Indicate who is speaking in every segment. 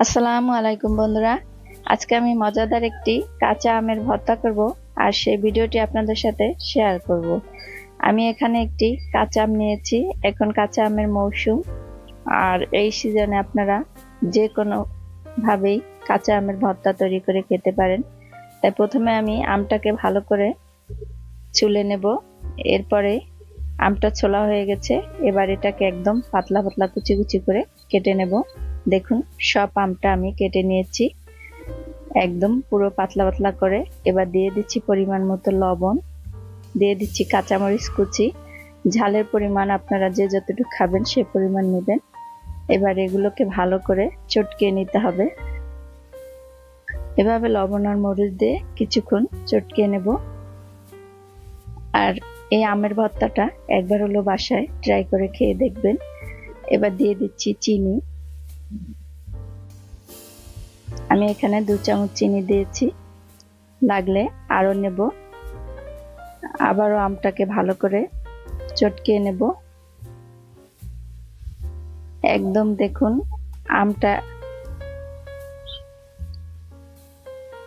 Speaker 1: আসসালামু আলাইকুম বন্ধুরা। আজকে আমি মজাদার একটি কাঁচা আমের ভর্তা করব আর সেই ভিডিওটি আপনাদের সাথে শেয়ার করব। আমি এখানে একটি কাঁচা আম নিয়েছি। এখন কাঁচা আমের মৌসুম আর এই সিজনে আপনারা যে কোনো ভাবেই কাঁচা আমের ভর্তা তৈরি করে খেতে পারেন। তাই প্রথমে আমি আমটাকে ভালো করে চুলে নেব। এরপরে আমটা ছোলা হয়ে গেছে। এবার এটাকে একদম পাতলা পাতলা কুচি কুচি করে কেটে নেব। দেখুন, সব আমটা আমি কেটে নিয়েছি। একদম পুরো পাতলা পাতলা করে। এবার দিয়ে দিচ্ছি পরিমাণ মতো লবণ। দিয়ে দিচ্ছি কাঁচামরিচ কুচি। ঝালের পরিমাণ আপনারা যে যতটুকু খাবেন সে পরিমাণ নেবেন। এবার এগুলোকে ভালো করে চটকে নিতে হবে। এভাবে লবণ আর মরিচ দিয়ে কিছুক্ষণ চটকে নেব। আর এই আমের ভর্তাটা একবার হলো বাসায় ট্রাই করে খেয়ে দেখবেন। এবার দিয়ে দিচ্ছি চিনি। আমি এখানে দু চামচ চিনি দিয়েছি। লাগলে আরও নেব। আবারও আমটাকে ভালো করে চটকিয়ে নেব। একদম দেখুন, আমটা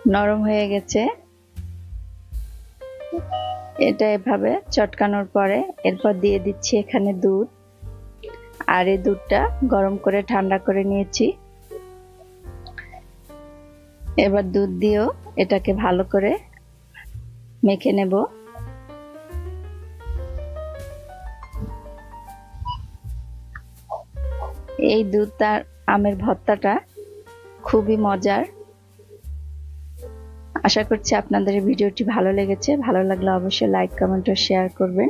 Speaker 1: নরম হয়ে গেছে। এটা এভাবে চটকানোর পরে এরপর দিয়ে দিচ্ছি এখানে দুধ। আর এই দুধটা গরম করে ঠান্ডা করে নিয়েছি। এবার দুধ দিয়েও এটাকে ভালো করে মেখে নেব। এই দুধ তার আমের ভর্তাটা খুবই মজার। আশা করছি আপনাদের ভিডিওটি ভালো লেগেছে। ভালো লাগলে অবশ্যই লাইক কমেন্ট ও শেয়ার করবেন।